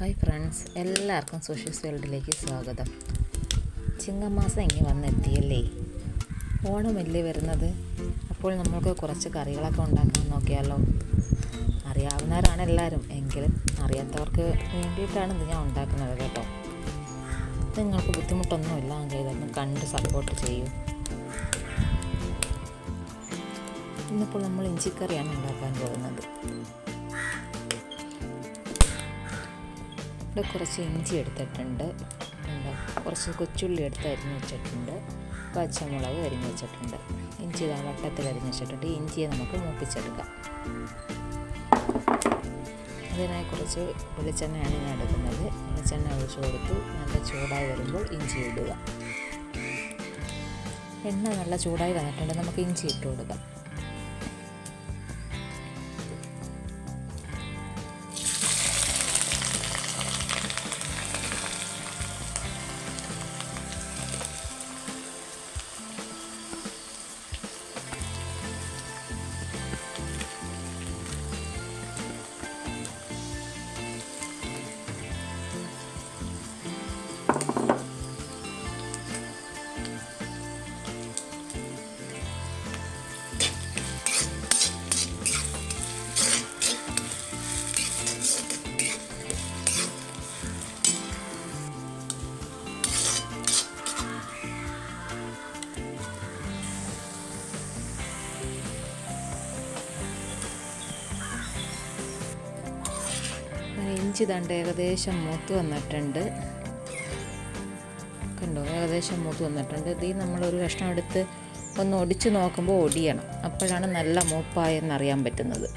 Hi friends എല്ലാവർക്കും social വേൾഡിലേക്ക് സ്വാഗതം. ചിങ്ങമാസം ഇങ്ങനെ വന്നെത്തിയല്ലേ? ഓണമല്ലേ വരുന്നത്? അപ്പോൾ നമ്മൾക്ക് കുറച്ച് കറികളൊക്കെ ഉണ്ടാക്കാൻ നോക്കിയാലോ? അറിയാവുന്നവരാണ് എല്ലാവരും എങ്കിലും അറിയാത്തവർക്ക് വേണ്ടിയിട്ടാണ് ഇത് ഞാൻ ഉണ്ടാക്കുന്നത് കേട്ടോ. നിങ്ങൾക്ക് ബുദ്ധിമുട്ടൊന്നുമില്ല ഇതൊന്ന് കണ്ട് സപ്പോർട്ട് ചെയ്യൂ. ഇന്നിപ്പോൾ നമ്മൾ ഇഞ്ചിക്കറിയാണ് ഉണ്ടാക്കാൻ പോകുന്നത്. ഇവിടെ കുറച്ച് ഇഞ്ചി എടുത്തിട്ടുണ്ട്. കുറച്ച് കൊച്ചുള്ളി എടുത്ത് അരിഞ്ഞ് വെച്ചിട്ടുണ്ട്. പച്ചമുളക് അരിഞ്ഞ് വെച്ചിട്ടുണ്ട്. ഇഞ്ചി വട്ടത്തിൽ അരിഞ്ഞ് വെച്ചിട്ടുണ്ട്. ഇഞ്ചിയെ നമുക്ക് മൂപ്പിച്ചെടുക്കാം. അതിനായി കുറച്ച് വെളിച്ചെണ്ണയാണ് ഞാൻ എടുക്കുന്നത്. വെളിച്ചെണ്ണ ഒഴിച്ച് കൊടുത്ത് നല്ല ചൂടായി വരുമ്പോൾ ഇഞ്ചി ഇടുക. എണ്ണ നല്ല ചൂടായി വന്നിട്ടുണ്ട്. നമുക്ക് ഇഞ്ചി ഇട്ട് കൊടുക്കാം. ഇഞ്ചി തണ്ട് ഏകദേശം മൂത്ത് വന്നിട്ടുണ്ട്. കണ്ടോ? ഏകദേശം മൂത്ത് വന്നിട്ടുണ്ട്. ഇത് നമ്മളൊരു കഷ്ണം എടുത്ത് ഒന്ന് ഒടിച്ച് നോക്കുമ്പോൾ ഒടിയണം. അപ്പോഴാണ് നല്ല മൂപ്പായെന്നറിയാൻ പറ്റുന്നത്.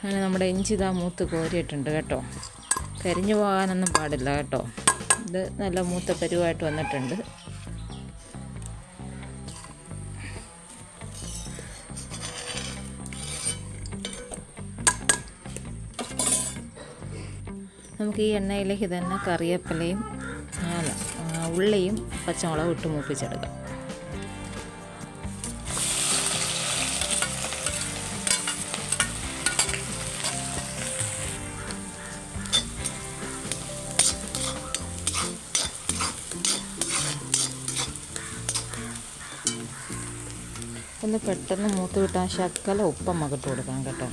അങ്ങനെ നമ്മുടെ ഇഞ്ചി ഇതാ മൂത്ത് കോരിയിട്ടുണ്ട് കേട്ടോ. കരിഞ്ഞു പോകാനൊന്നും പാടില്ല കേട്ടോ. ഇത് നല്ല മൂത്ത പരുവായിട്ട് വന്നിട്ടുണ്ട്. നമുക്ക് ഈ എണ്ണയിലേക്ക് തന്നെ കറിവേപ്പിലയും ഉള്ളിയും പച്ചമുളകും ഇട്ട് മൂപ്പിച്ചെടുക്കാം. ഒന്ന് പെട്ടെന്ന് മൂത്ത് കിട്ടാൻ ശക്കല ഉപ്പം മകട്ട് കൊടുക്കാം കേട്ടോ.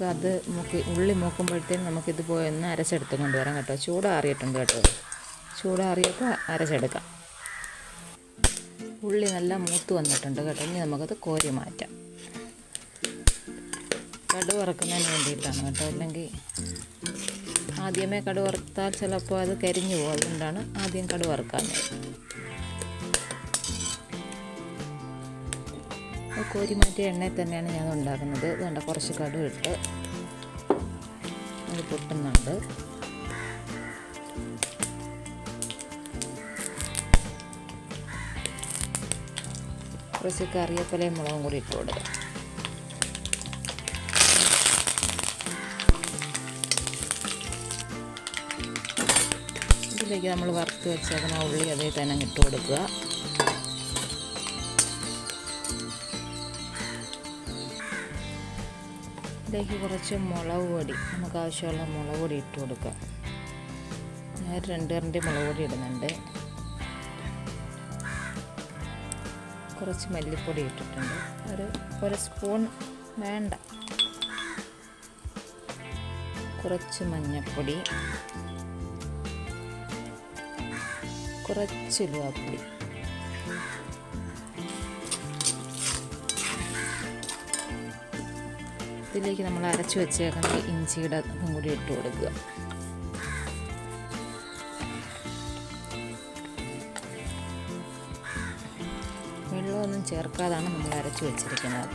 നമുക്ക് അത് മുക്കി ഉള്ളി മൂക്കുമ്പോഴത്തേനും നമുക്കിത് പോയി ഒന്ന് അരച്ചെടുത്ത് കൊണ്ടുവരാം കേട്ടോ. ചൂടാറിയിട്ടുണ്ട് കേട്ടോ ചൂടാറിയപ്പോൾ അരച്ചെടുക്കാം. ഉള്ളി നല്ല മൂത്ത് വന്നിട്ടുണ്ട് കേട്ടോ. ഇനി നമുക്കത് കോരി മാറ്റാം. കടു വറക്കുന്നതിന് വേണ്ടിയിട്ടാണ് കേട്ടോ. അല്ലെങ്കിൽ ആദ്യമേ കടു വറുത്താൽ ചിലപ്പോൾ അത് കരിഞ്ഞു പോകും. അതുകൊണ്ടാണ് ആദ്യം കടു വറുക്കാഞ്ഞത്. കോരി മാറ്റിയ എണ്ണയിൽ തന്നെയാണ് ഞാൻ ഉണ്ടാക്കുന്നത് വേണ്ട കുറച്ച് കടുക് ഇട്ട് അത് പൊട്ടുന്നുണ്ട്. കുറച്ച് കറിയപ്പലയും മുളകും കൂടി ഇട്ട് കൊടുക്കുക ഇതിലേക്ക് നമ്മൾ വറുത്ത് വെച്ചേക്കുന്ന ഉള്ളി അതേ തന്നെ ഇട്ട് കൊടുക്കുക. ഇതിലേക്ക് കുറച്ച് മുളക് പൊടി നമുക്ക് ആവശ്യമുള്ള മുളക് പൊടി ഇട്ട് കൊടുക്കാം. ഞാൻ രണ്ട് കരണ്ടി മുളക് പൊടി ഇടുന്നുണ്ട്. കുറച്ച് മല്ലിപ്പൊടി ഇട്ടിട്ടുണ്ട്. ഒരു ഒരു സ്പൂൺ വേണ്ട. കുറച്ച് മഞ്ഞൾപ്പൊടി കുറച്ച് ഉലുവാപ്പൊടി. ഇതിലേക്ക് നമ്മൾ അരച്ചു വെച്ചേക്കുന്ന ഇഞ്ചിയുടെ ഇതും കൂടി ഇട്ട് കൊടുക്കുക. വെള്ളമൊന്നും ചേർക്കാതാണ് നമ്മൾ അരച്ചു വെച്ചിരിക്കുന്നത്.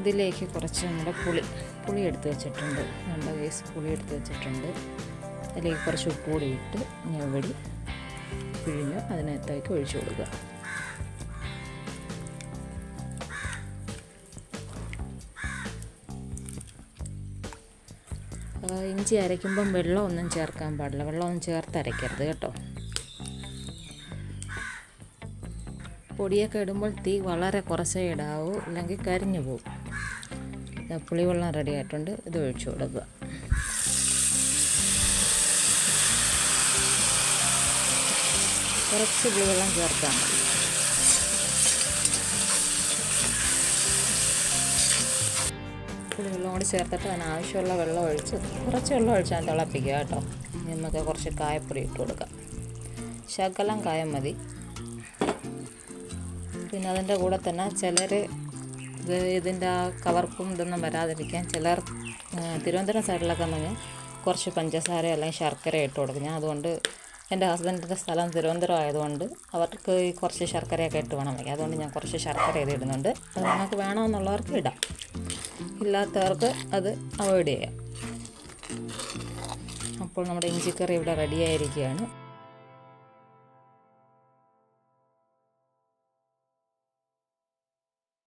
ഇതിലേക്ക് കുറച്ച് നമ്മുടെ പുളി പുളി എടുത്ത് വെച്ചിട്ടുണ്ട്. രണ്ട് കേസ് പുളി എടുത്ത് വെച്ചിട്ടുണ്ട്. അതിലേക്ക് കുറച്ച് ഉപ്പ് കൂടി ഇട്ട് ഞവടി പിഴിഞ്ഞ് അതിനകത്തേക്ക് ഒഴിച്ചു കൊടുക്കുക. ഇഞ്ചി അരയ്ക്കുമ്പം വെള്ളമൊന്നും ചേർക്കാൻ പാടില്ല. വെള്ളമൊന്നും ചേർത്ത് അരയ്ക്കരുത് കേട്ടോ. പൊടിയൊക്കെ ഇടുമ്പോൾ തീ വളരെ കുറച്ചേ ഇടാവൂ അല്ലെങ്കിൽ കരിഞ്ഞു പോകും പുളിവെള്ളം റെഡി ആയിട്ടുണ്ട് ഇത് ഒഴിച്ചു കൊടുക്കുക. കുറച്ച് പുളിവെള്ളം ചേർക്കാം. മതി പുളിവെള്ളം കൂടി ചേർത്തിട്ട് അതിന് ആവശ്യമുള്ള വെള്ളം ഒഴിച്ച് കുറച്ച് വെള്ളം ഒഴിച്ചാൽ തിളപ്പിക്കുക കേട്ടോ. നമുക്ക് കുറച്ച് കായപ്പൊടി ഇട്ട് കൊടുക്കാം. ശകലം കായം മതി. പിന്നെ അതിന്റെ കൂടെ തന്നെ ചിലർ ഇത് ഇതിന്റെ ആ കവർപ്പും ഇതൊന്നും വരാതിരിക്കാൻ ചിലർ തിരുവനന്തപുരം സൈഡിലൊക്കെ നമ്മൾ കുറച്ച് പഞ്ചസാര അല്ലെങ്കിൽ ശർക്കര ഇട്ട് കൊടുക്കും. ഞാൻ അതുകൊണ്ട് എന്റെ ഹസ്ബൻഡിന്റെ സ്ഥലം തിരുവനന്തപുരം ആയതുകൊണ്ട് അവർക്ക് ഈ കുറച്ച് ശർക്കരയൊക്കെ ഇട്ട് വേണം വയ്ക്കാം അതുകൊണ്ട് ഞാൻ കുറച്ച് ശർക്കര ഇത് ഇടുന്നുണ്ട്. അത് നിങ്ങൾക്ക് വേണമെന്നുള്ളവർക്ക് ഇടാം. ഇല്ലാത്തവർക്ക് അത് അവോയ്ഡ് ചെയ്യാം. അപ്പോൾ നമ്മുടെ ഇഞ്ചിക്കറി ഇവിടെ റെഡിയായിരിക്കുകയാണ്